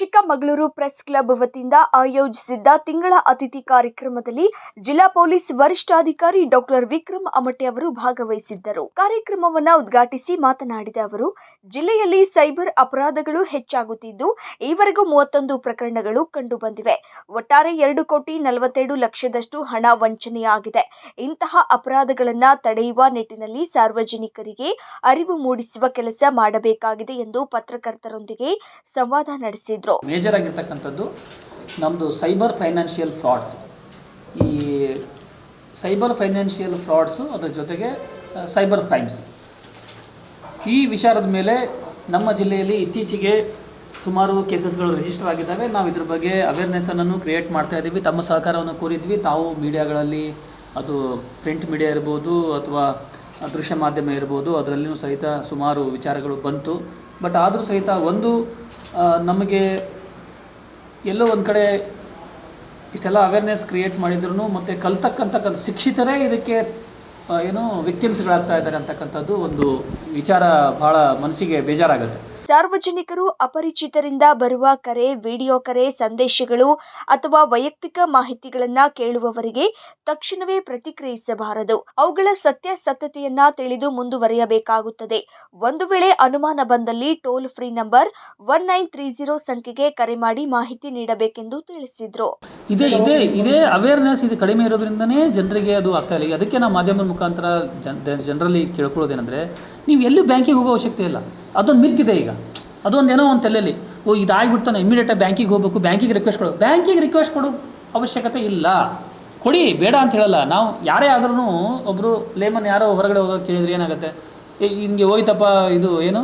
Chikkamagaluru press club ವತಿಯಿಂದ ಆಯೋಜಿಸಿದ್ದ ತಿಂಗಳ ಅತಿಥಿ ಕಾರ್ಯಕ್ರಮದಲ್ಲಿ ಜಿಲ್ಲಾ ಪೊಲೀಸ್ ವರಿಷ್ಠಾಧಿಕಾರಿ ಡಾಕ್ಟರ್ ವಿಕ್ರಮ್ ಅಮಟೆ ಅವರು ಭಾಗವಹಿಸಿದ್ದರು. ಕಾರ್ಯಕ್ರಮವನ್ನ ಉದ್ಘಾಟಿಸಿ ಮಾತನಾಡಿದ ಅವರು, ಜಿಲ್ಲೆಯಲ್ಲಿ ಸೈಬರ್ ಅಪರಾಧಗಳು ಹೆಚ್ಚಾಗುತ್ತಿದ್ದು, ಈವರೆಗೂ ಮೂವತ್ತೊಂದು ಪ್ರಕರಣಗಳು ಕಂಡುಬಂದಿವೆ. ಒಟ್ಟಾರೆ ಎರಡು ಕೋಟಿ ನಲವತ್ತೆರಡು ಲಕ್ಷದಷ್ಟು ಹಣ ವಂಚನೆಯಾಗಿದೆ. ಇಂತಹ ಅಪರಾಧಗಳನ್ನು ತಡೆಯುವ ನಿಟ್ಟಿನಲ್ಲಿ ಸಾರ್ವಜನಿಕರಿಗೆ ಅರಿವು ಮೂಡಿಸುವ ಕೆಲಸ ಮಾಡಬೇಕಾಗಿದೆ ಎಂದು ಪತ್ರಕರ್ತರೊಂದಿಗೆ ಸಂವಾದ ನಡೆಸಿದ್ರು. ಮೇಜರ್ ಆಗಿರ್ತಕ್ಕಂಥದ್ದು ನಮ್ಮದು ಸೈಬರ್ ಫೈನಾನ್ಷಿಯಲ್ ಫ್ರಾಡ್ಸ್ ಈ ಸೈಬರ್ ಫೈನಾನ್ಷಿಯಲ್ ಫ್ರಾಡ್ಸು ಅದರ ಜೊತೆಗೆ ಸೈಬರ್ ಕ್ರೈಮ್ಸ್ ಈ ವಿಚಾರದ ಮೇಲೆ ನಮ್ಮ ಜಿಲ್ಲೆಯಲ್ಲಿ ಇತ್ತೀಚೆಗೆ ಸುಮಾರು ಕೇಸಸ್ಗಳು ರಿಜಿಸ್ಟರ್ ಆಗಿದ್ದಾವೆ. ನಾವು ಇದ್ರ ಬಗ್ಗೆ ಅವೇರ್ನೆಸ್ಸನ್ನು ಕ್ರಿಯೇಟ್ ಮಾಡ್ತಾ ಇದ್ದೀವಿ. ತಮ್ಮ ಸಹಕಾರವನ್ನು ಕೋರಿದ್ವಿ. ತಾವು ಮೀಡಿಯಾಗಳಲ್ಲಿ ಅದು ಪ್ರಿಂಟ್ ಮೀಡಿಯಾ ಇರ್ಬೋದು ಅಥವಾ ದೃಶ್ಯ ಮಾಧ್ಯಮ ಇರ್ಬೋದು ಅದರಲ್ಲಿಯೂ ಸಹಿತ ಸುಮಾರು ವಿಚಾರಗಳು ಬಂತು. ಬಟ್ ಆದರೂ ಸಹಿತ ಒಂದು ನಮಗೆ ಎಲ್ಲೋ ಒಂದು ಕಡೆ ಇಷ್ಟೆಲ್ಲ ಅವೇರ್ನೆಸ್ ಕ್ರಿಯೇಟ್ ಮಾಡಿದ್ರು ಮತ್ತು ಕಲ್ತಕ್ಕಂಥಕ್ಕಂಥ ಶಿಕ್ಷಿತರೇ ಇದಕ್ಕೆ ಏನು ವಿಕ್ಟಿಮ್ಸ್ಗಳಾಗ್ತಾ ಇದ್ದಾರೆ ಅಂತಕ್ಕಂಥದ್ದು ಒಂದು ವಿಚಾರ ಭಾಳ ಮನಸ್ಸಿಗೆ ಬೇಜಾರಾಗುತ್ತೆ. ಸಾರ್ವಜನಿಕರು ಅಪರಿಚಿತರಿಂದ ಬರುವ ಕರೆ, ವಿಡಿಯೋ ಕರೆ, ಸಂದೇಶಗಳು ಅಥವಾ ವೈಯಕ್ತಿಕ ಮಾಹಿತಿಗಳನ್ನು ಕೇಳುವವರಿಗೆ ತಕ್ಷಣವೇ ಪ್ರತಿಕ್ರಿಯಿಸಬಾರದು. ಅವುಗಳ ಸತ್ಯಾಸತ್ಯತೆಯನ್ನ ತಿಳಿದು ಮುಂದುವರಿಯಬೇಕಾಗುತ್ತದೆ. ಒಂದು ವೇಳೆ ಅನುಮಾನ ಬಂದಲ್ಲಿ toll free number one nine three zero ಸಂಖ್ಯೆಗೆ ಕರೆ ಮಾಡಿ ಮಾಹಿತಿ ನೀಡಬೇಕೆಂದು ತಿಳಿಸಿದ್ರು. ಇದೇ ಇದೇ ಇದೇ ಅವೇರ್ನೆಸ್ ಇದು ಕಡಿಮೆ ಇರೋದ್ರಿಂದನೇ ಜನರಿಗೆ ಅದು ಆಗ್ತಾ ಇಲ್ಲ. ಅದಕ್ಕೆ ನಾವು ಮಾಧ್ಯಮದ ಮುಖಾಂತರ ಜನ್, ಜನರಲ್ಲಿ ಕೇಳ್ಕೊಳ್ಳೋದೇನೆಂದರೆ, ನೀವು ಎಲ್ಲೂ ಬ್ಯಾಂಕಿಗೆ ಹೋಗೋ ಅವಶ್ಯಕತೆ ಇಲ್ಲ. ಅದೊಂದು ಮಿತ್ತಿದೆ ಈಗ. ಅದೊಂದು ಏನೋ ಒಂದು ತಲೆಯಲ್ಲಿ, ಓ, ಇದಾಗ್ಬಿಡ್ತಾನೆ ಇಮಿಡಿಯೇಟಾಗಿ ಬ್ಯಾಂಕಿಗೆ ಹೋಗಬೇಕು, ಬ್ಯಾಂಕಿಗೆ ರಿಕ್ವೆಸ್ಟ್ ಕೊಡು. ಬ್ಯಾಂಕಿಗೆ ರಿಕ್ವೆಸ್ಟ್ ಕೊಡೋ ಅವಶ್ಯಕತೆ ಇಲ್ಲ. ಕೊಡಿ, ಬೇಡ ಅಂತ ಹೇಳಲ್ಲ. ನಾವು ಯಾರೇ ಆದ್ರೂ ಒಬ್ಬರು ಲೇಮನ್ ಯಾರೋ ಹೊರಗಡೆ ಹೋಗೋರು ಕೇಳಿದ್ರೆ ಏನಾಗುತ್ತೆ? ಹಿಂಗೆ ಹೋಯ್ತಪ್ಪ, ಇದು ಏನು?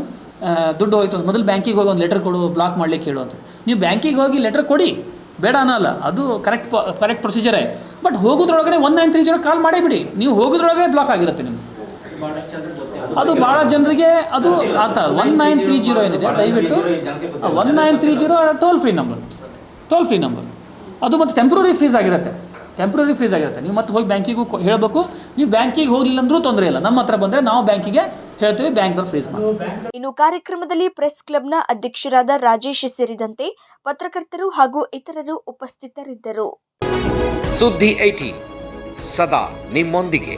ದುಡ್ಡು ಹೋಯ್ತು ಮೊದಲು ಬ್ಯಾಂಕಿಗೆ ಹೋಗಿ ಒಂದು ಲೆಟರ್ ಕೊಡು ಬ್ಲಾಕ್ ಮಾಡಲಿಕ್ಕೆ ಹೇಳು ಅಂತ. ನೀವು ಬ್ಯಾಂಕಿಗೆ ಹೋಗಿ ಲೆಟರ್ ಕೊಡಿ. ಬೇಡ ಅನ್ನಲ್ಲ. ಅದು ಕರೆಕ್ಟ್ ಕರೆಕ್ಟ್ ಪ್ರೊಸೀಜರೇ but ಹೋಗೋದ್ರೊಳಗಡೆ one nine three zero call ಮಾಡೇ ಬಿಡಿ. ನೀವು ಹೋಗೋದ್ರೊಳಗಡೆ ಬ್ಲಾಕ್ ಆಗಿರುತ್ತೆ ನಿಮ್ಗೆ ಅದು ಭಾಳ ಜನರಿಗೆ ಅದು ಅರ್ಥ ಒನ್ ನೈನ್ ತ್ರೀ ಜೀರೋ ಏನಿದೆ ದಯವಿಟ್ಟು one nine three zero toll free number toll free number ಅದು ಮತ್ತು ಟೆಂಪ್ರರಿ ಫ್ರೀಸ್ ಆಗಿರುತ್ತೆ. ಟೆಂಪ್ರರಿ ಫ್ರೀಸ್ ಆಗಿರುತ್ತೆ. ನೀವು ಮತ್ತೆ ಹೋಗಿ ಬ್ಯಾಂಕಿಗೂ ಹೇಳಬೇಕು. ನೀವು ಬ್ಯಾಂಕಿಗೆ ಹೋಗಲಿಲ್ಲ ಅಂದ್ರೂ ತೊಂದರೆ ಇಲ್ಲ. ನಮ್ಮ ಹತ್ರ ಬಂದರೆ ನಾವು ಬ್ಯಾಂಕಿಗೆ ಹೇಳ್ತೀವಿ ಬ್ಯಾಂಕ್ದವ್ರು ಫ್ರೀಸ್ ಮಾಡಿ ಇನ್ನು ಕಾರ್ಯಕ್ರಮದಲ್ಲಿ ಪ್ರೆಸ್ ಕ್ಲಬ್ನ ಅಧ್ಯಕ್ಷರಾದ ರಾಜೇಶ್ ಸೇರಿದಂತೆ ಪತ್ರಕರ್ತರು ಹಾಗೂ ಇತರರು ಉಪಸ್ಥಿತರಿದ್ದರು. ಸುದ್ದಿ ಐಟಿ ಸದಾ ನಿಮ್ಮೊಂದಿಗೆ.